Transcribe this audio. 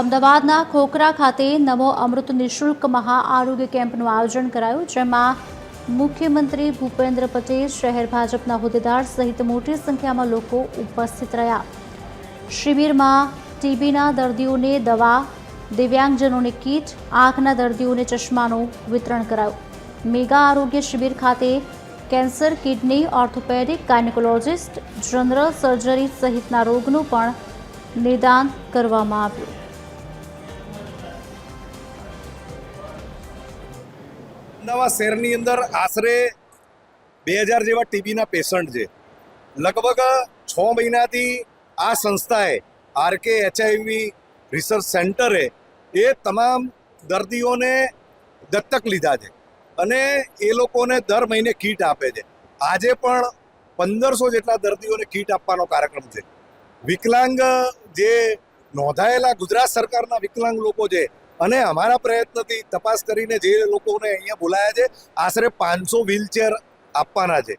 અમદાવાદના ખોખરા ખાતે નમો અમૃત નિઃશુલ્ક મહા આરોગ્ય કેમ્પનું આયોજન કરાયું, જેમાં મુખ્યમંત્રી ભૂપેન્દ્ર પટેલ, શહેર ભાજપના હોદ્દેદાર સહિત મોટી સંખ્યામાં લોકો ઉપસ્થિત રહ્યા. શિબિરમાં ટીબીના દર્દીઓને દવા, દિવ્યાંગજનોને કીટ, આંખના દર્દીઓને ચશ્માનું વિતરણ કરાયું. મેગા આરોગ્ય શિબિર ખાતે cancer, kidney, orthopaedic, gynaecologist, general surgery સહિતના રોગનું પણ નિદાન કરવામાં આવ્યું. અમદાવાદ શહેરની અંદર આશરે બે હજાર જેવા ટીબીના પેશન્ટ છે. લગભગ છ મહિનાથી આ સંસ્થાએ આરકે, એચઆઈવી રિસર્ચ સેન્ટરે એ તમામ દર્દીઓને દત્તક લીધા છે અને એ લોકોને દર મહિને કીટ આપે છે. આજે પણ પંદરસો જેટલા દર્દીઓને કીટ આપવાનો કાર્યક્રમ છે. વિકલાંગ જે નોંધાયેલા ગુજરાત સરકારના વિકલાંગ લોકો છે અને અમારા પ્રયત્નથી તપાસ કરીને જે લોકોને અહીંયા બોલાયા છે, આશરે પાંચસો વ્હીલચેર આપવાના છે.